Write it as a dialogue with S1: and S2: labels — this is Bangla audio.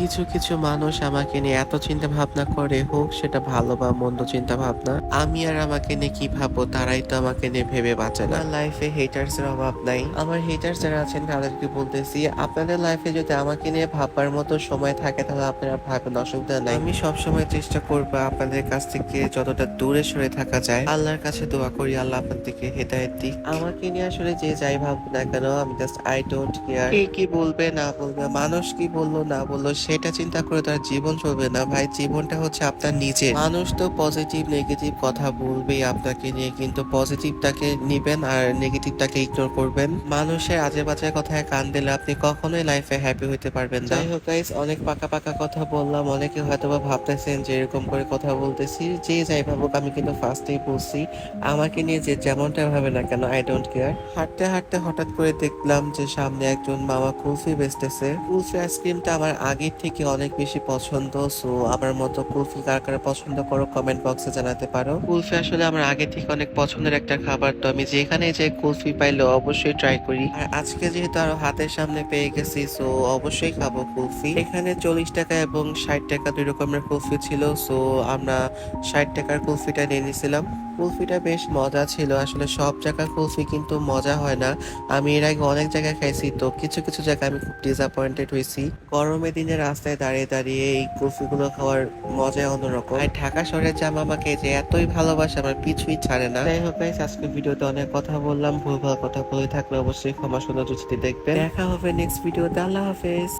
S1: কিছু কিছু মানুষ আমাকে নিয়ে এত চিন্তা ভাবনা করে, হোক সেটা ভালো বা মন্দ চিন্তা ভাবনা আমি আর আমাকে নিয়ে কি ভাববো তারাই তো আমাকে নিয়ে ভেবে বাঁচে না। লাইফে হেটার্স এর অভাব নাই। আমার হেটার্স যারা আছেন, তাদেরকে বলতেছি, আপনাদের লাইফে যদি আমাকে নিয়ে ভাববার মতো সময় থাকে, তাহলে আপনারা ভাবেন অসুবিধা নাই আমি সবসময় চেষ্টা করব আপনাদের কাছ থেকে যতটা দূরে সরে থাকা যায়। আল্লাহর কাছে দোয়া করি, আল্লাহ আপনাদেরকে হেদায়েত দিক। আমাকে নিয়ে আসলে যে যাই ভাবুক না কেন, আমি জাস্ট আই ডোন্ট কেয়ার কে কি বলবে, না বলবে, মানুষ কি বলল, না বলল সেটা চিন্তা করে তার জীবন চলবে না। ভাই জীবনটা হচ্ছে আপনার নিজে মানুষ তো পজিটিভ নেগেটিভ কথা বলবেই আপনাকে নিয়ে কিন্তু পজিটিভটাকে নিবেন আর নেগেটিভটাকে ইগনোর করবেন। মানুষের আজে বাজে কথায় কান দিলে আপনি কখনোই লাইফে হ্যাপি হতে পারবেন না। যাই হোক গাইস অনেক পাকা পাকা কথা বললাম। অনেকে হয়তো বা ভাবতেছেন যে এরকম করে কথা বলতেছি। যে যাই ভাবুক আমি কিন্তু ফার্স্টেই বলছি। আমাকে নিয়ে যে যেমনটা ভাবে না কেন আই ডোন্ট কেয়ার হাঁটতে হাঁটতে হঠাৎ করে দেখলাম যে সামনে একজন মামা কুলফি বেচতেছে। কুলফি আইসক্রিমটা আমার আগের থেকে অনেক বেশি পছন্দ সো আমার মতো কুলফি কার কার পছন্দ করো কমেন্ট বক্সে জানাতে পারো। কুলফি আসলে আমার আগে থেকে অনেক পছন্দের একটা খাবার তো আমি যেখানে যে কুলফি পাইলে অবশ্যই ট্রাই করি। আর আজকে যেহেতু আরও হাতের সামনে পেয়ে গেছি সো অবশ্যই খাব কুলফি। এখানে চল্লিশ টাকা এবং ষাট টাকা দুই রকমের কুলফি ছিল সো আমরা ষাট টাকার কুলফিটা নিয়ে নিয়েছিলাম কুলফিটা বেশ মজা ছিল আসলে সব জায়গার কুলফি কিন্তু মজা হয় না। আমি এর আগে অনেক জায়গায় খাইছি তো কিছু কিছু জায়গায় আমি খুব ডিসঅ্যাপয়েন্টেড হয়েছি। গরমের দিনে রাস্তায় দাঁড়িয়ে দাঁড়িয়ে এই কুলফিগুলো খাওয়ার মজা অন্যরকম। আর ঢাকা শহরের জাম আমাকে যে এতই ভালোবাসে, আমার পিছুই ছাড়ে না। যাই হোক আজকে ভিডিওতে অনেক কথা বললাম। ভুলভাল কথা বলে থাকলে অবশ্যই ক্ষমা সুন্দর দৃষ্টিতে দেখবেন। দেখা হবে নেক্সট ভিডিওতে আল্লাহ হাফেজ।